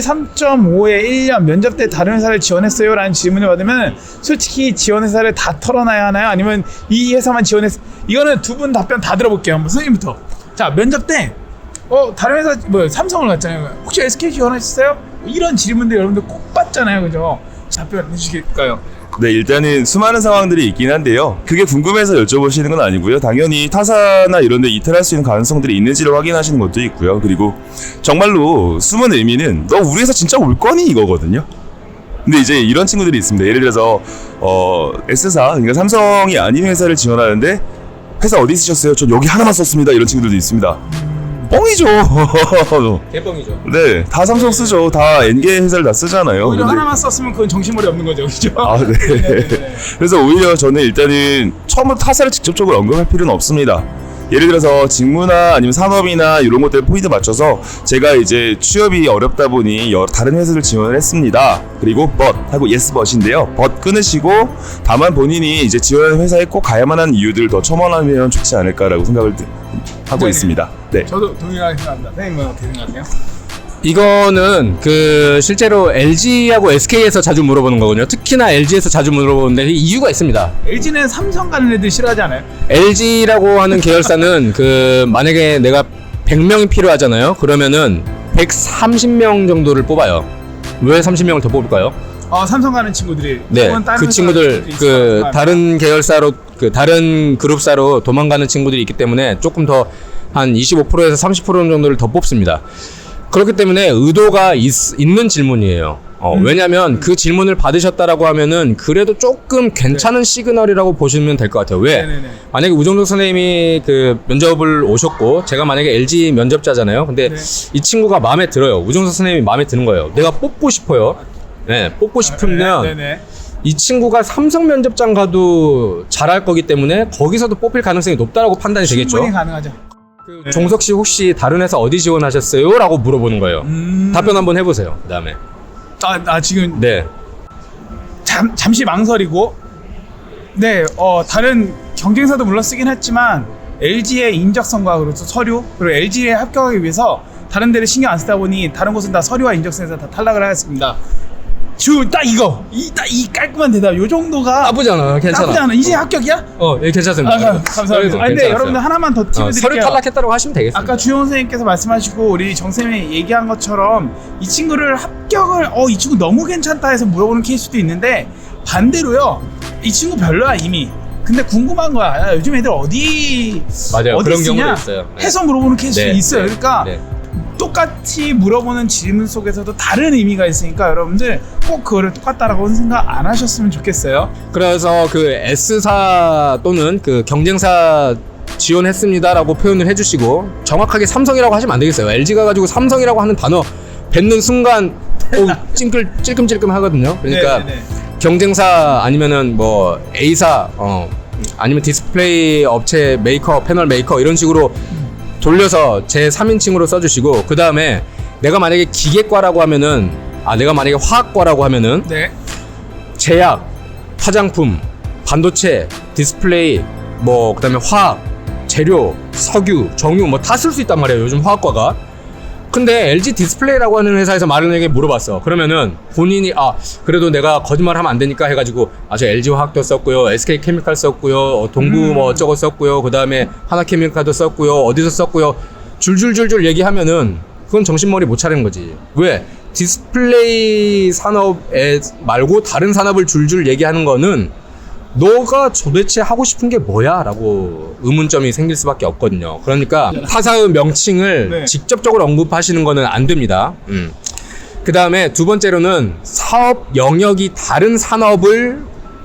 3.5에 1년 면접 때 다른 회사를 지원했어요? 라는 질문을 받으면 솔직히 지원 회사를 다 털어놔야 하나요? 아니면 이 회사만 지원했 이거는 두 분 답변 다 들어볼게요. 한번 선생님부터. 자, 면접 때 어, 다른 회사 뭐 삼성을 갔잖아요. 혹시 SK 지원하셨어요? 이런 질문들 여러분들 꼭 받잖아요. 그죠? 답변 해 주실까요? 네, 일단은 수많은 상황들이 있긴 한데요. 그게 궁금해서 여쭤보시는 건 아니고요. 당연히 타사나 이런 데 이탈할 수 있는 가능성들이 있는지를 확인하시는 것도 있고요. 그리고 정말로 숨은 의미는 너 우리 회사 진짜 올 거니 이거거든요. 근데 이제 이런 친구들이 있습니다. 예를 들어서 어, S사, 그러니까 삼성이 아닌 회사를 지원하는데 회사 어디 쓰셨어요? 전 여기 하나만 썼습니다. 이런 친구들도 있습니다. 뻥이죠. 개뻥이죠. 네, 다 삼성 쓰죠. 다 N개 회사를 다 쓰잖아요. 오히려 근데- 하나만 썼으면 그건 정신머리 없는 거죠. 그죠? 아, 네. 네네네. 그래서 오히려 저는 일단은 처음부터 타사를 직접적으로 언급할 필요는 없습니다. 예를 들어서 직무나 아니면 산업이나 이런 것들 포인트 맞춰서 제가 이제 취업이 어렵다 보니 여러 다른 회사를 지원을 했습니다. 그리고 but 하고 yes but인데요. but 끊으시고 다만 본인이 이제 지원하는 회사에 꼭 가야만 하는 이유들을 더 첨언하면 좋지 않을까라고 생각을 드- 하고 네네. 있습니다. 네. 저도 동의하게 생각합니다. 선생님은 어떻게 생각하세요? 이거는 그 실제로 LG하고 SK에서 자주 물어보는 거거든요. 특히나 LG에서 자주 물어보는데 이유가 있습니다. LG는 삼성 가는 애들 싫어하지 않아요? LG라고 하는 계열사는 그 만약에 내가 100명이 필요하잖아요. 그러면은 130명 정도를 뽑아요. 왜 30명을 더 뽑을까요? 어, 삼성 가는 친구들이 네, 그 친구들 그. 다른 계열사로 그 다른 그룹사로 도망가는 친구들이 있기 때문에 조금 더 한 25%에서 30% 정도를 더 뽑습니다. 그렇기 때문에 의도가 있, 는 질문이에요. 어, 음. 왜냐하면 그 질문을 받으셨다라고 하면은 그래도 조금 괜찮은 시그널이라고 보시면 될 것 같아요. 왜? 네. 네네네. 만약에 우정석 선생님이 그 면접을 오셨고 제가 만약에 LG 면접자잖아요. 근데 네. 이 친구가 마음에 들어요. 우정석 선생님이 마음에 드는 거예요. 내가 뽑고 싶어요. 네, 뽑고 싶으면 네네. 이 친구가 삼성 면접장 가도 잘할 거기 때문에 거기서도 뽑힐 가능성이 높다라고 판단이 되겠죠. 충분히 가능하죠. 그 종석 씨 혹시 다른 회사 어디 지원하셨어요? 라고 물어보는 거예요. 음... 답변 한번 해보세요. 그 다음에 아, 나 지금 네, 잠, 잠시 망설이고 네, 어, 다른 경쟁사도 물론 쓰긴 했지만 LG의 인적성과 그리고 또 서류 그리고 LG에 합격하기 위해서 다른 데를 신경 안 쓰다 보니 다른 곳은 다 서류와 인적성에서 다 탈락을 하였습니다. 주딱 이거 이 딱 이 깔끔한 대답 요 정도가 나쁘잖아, 괜찮아. 나쁘지 않아. 이제 합격이야? 어, 예, 괜찮습니다. 아, 감사합니다. 아, 근데 괜찮았어요. 여러분들 하나만 더 어, 드릴게요. 서류 탈락했다고 하시면 되겠습니다. 아까 주영 선생님께서 말씀하시고 우리 정 쌤이 얘기한 것처럼 이 친구를 합격을 어 이 친구 너무 괜찮다 해서 물어보는 케이스도 있는데 반대로요 이 친구 별로야 이미 근데 궁금한 거야 야, 요즘 애들 어디 맞아요. 어디 그런 쓰냐? 경우도 있어요. 네. 해서 물어보는 케이스도 네, 있어요 네, 그러니까 네. 똑같이 물어보는 질문 속에서도 다른 의미가 있으니까 여러분들 꼭 그거를 똑같다라고 생각 안 하셨으면 좋겠어요 그래서 그 S사 또는 그 경쟁사 지원했습니다라고 표현을 해주시고 정확하게 삼성이라고 하시면 안 되겠어요. LG가 가지고 삼성이라고 하는 단어 뱉는 순간 오, 찡끌 찔끔찔끔 하거든요. 그러니까 네, 네, 네. 경쟁사 아니면은 뭐 A사 어 아니면 디스플레이 업체 메이커 패널 메이커 이런 식으로 돌려서 제 3인칭으로 써주시고 그 다음에 내가 만약에 기계과라고 하면은 아 내가 만약에 화학과라고 하면은 네. 제약, 화장품, 반도체, 디스플레이, 뭐 그다음에 화학, 재료, 석유, 정유 뭐 다 쓸 수 있단 말이에요. 요즘 화학과가. 근데 LG 디스플레이라고 하는 회사에서 마른에게 물어봤어. 그러면은 본인이 아 그래도 내가 거짓말 하면 안 되니까 해가지고 아 저 LG 화학도 썼고요, SK 케미칼 썼고요, 어, 동부 뭐 어쩌고 썼고요, 그 다음에 하나 케미칼도 썼고요, 어디서 썼고요, 줄줄줄줄 얘기하면은 그건 정신머리 못 차리는 거지. 왜? 디스플레이 산업에 말고 다른 산업을 줄줄 얘기하는 거는 너가 도대체 하고 싶은 게 뭐야? 라고 의문점이 생길 수밖에 없거든요. 그러니까 타사의 명칭을 네. 직접적으로 언급하시는 거는 안 됩니다. 음. 그 다음에 두 번째로는 사업 영역이 다른 산업을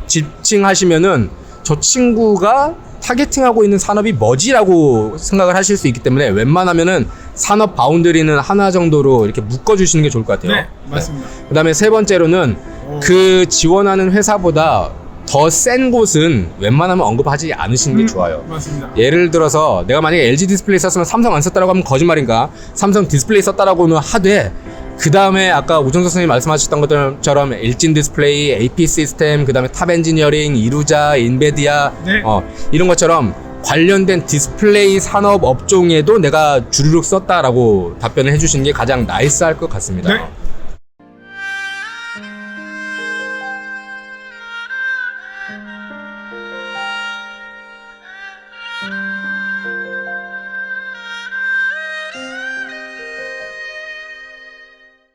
지칭하시면은 저 친구가 타겟팅하고 있는 산업이 뭐지라고 생각을 하실 수 있기 때문에 웬만하면은 산업 바운드리는 하나 정도로 이렇게 묶어주시는 게 좋을 것 같아요. 네 맞습니다 그 다음에 세 번째로는 오. 그 지원하는 회사보다 더 센 곳은 웬만하면 언급하지 않으시는 게 음, 좋아요. 맞습니다 예를 들어서 내가 만약에 LG 디스플레이 썼으면 삼성 안 썼다라고 하면 거짓말인가? 삼성 디스플레이 썼다라고는 하되 그 다음에 아까 우정석 선생님 말씀하셨던 것처럼 일진 디스플레이, AP 시스템, 그 다음에 탑 엔지니어링, 이루자, 인베디아 네. 어, 이런 것처럼 관련된 디스플레이 산업 업종에도 내가 주르륵 썼다라고 답변을 해주시는 게 가장 나이스할 것 같습니다. 네